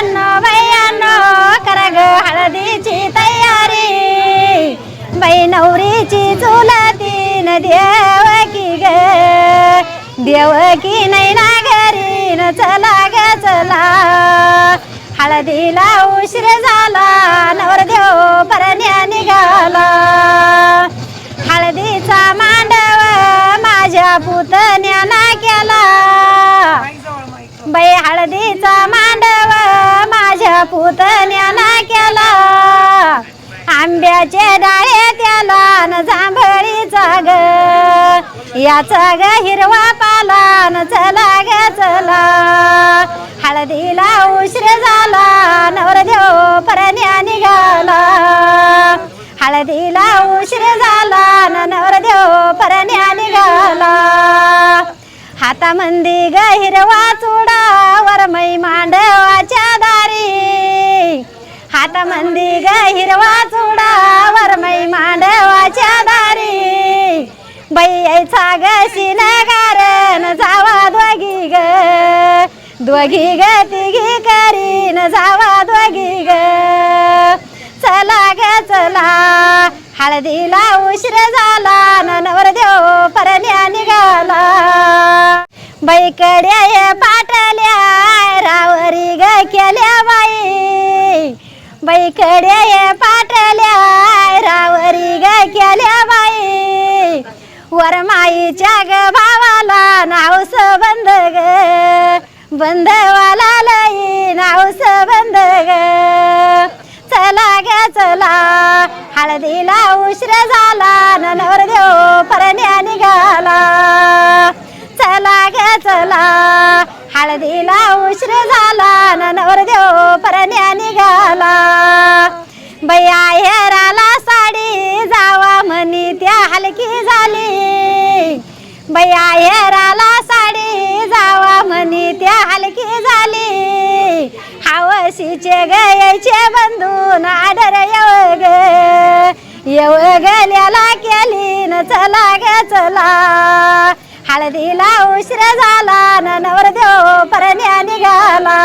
मुलांनो बायांनो करा ग हळदीची तयारी. बाई नवरीची चुला तीन देव की ग. देव की नाही ना न चला ग चला. हळदीला उशीर झाला नवरदेव परण्या निघाला. हळदीचा मांडव माझ्या पुतण्या ना केला बाई हळदीचा मांडव माझ्या केला. आंब्याचे डाळे त्याला न जांभळीचा ग याचा ग हिरवा पाला न चला ग चला. हळदीला उशीर झाला नवरदेव परण्या निघाला. हळदीला उशीर झाला न नवरदेव परण्या निघाला. हातामंदी ग हिरवा चुडा वरमई मांडवाच्या मंदी ग हिरवा चुडा वरमई मांडवाच्या दारी. बैयाचा यायचा ग जावा दोघी ग. दोघी ग तिघी करीन जावा दोघी ग. चला ग चला. हळदीला उशीर झाला न नवरदेव परण्या निघाला. बैकड्या पाटल्या रावरी ग केल्या बाई. बाईकड्या ये पाटल्या रावरी ग केल्या बाई. वरमाईच्या ग भावाला नाव बंद ग. बंदवाला लई नाव बंद ग. चला ग चला. हळदीला उशीर झाला न नवरदेव परण्या निघाला. चला ग चला. हळदीला उशीर झाला न नवरदेव परण्या निघाला. बया हेराला साडी जावा म्हणी त्या हलकी झाली. हावशीचे गयचे बंधून आडर येव गे येव गेल्याला केली न चला ग चला. हळदीला उशीर झाला न नवरदेव परण्या निघाला.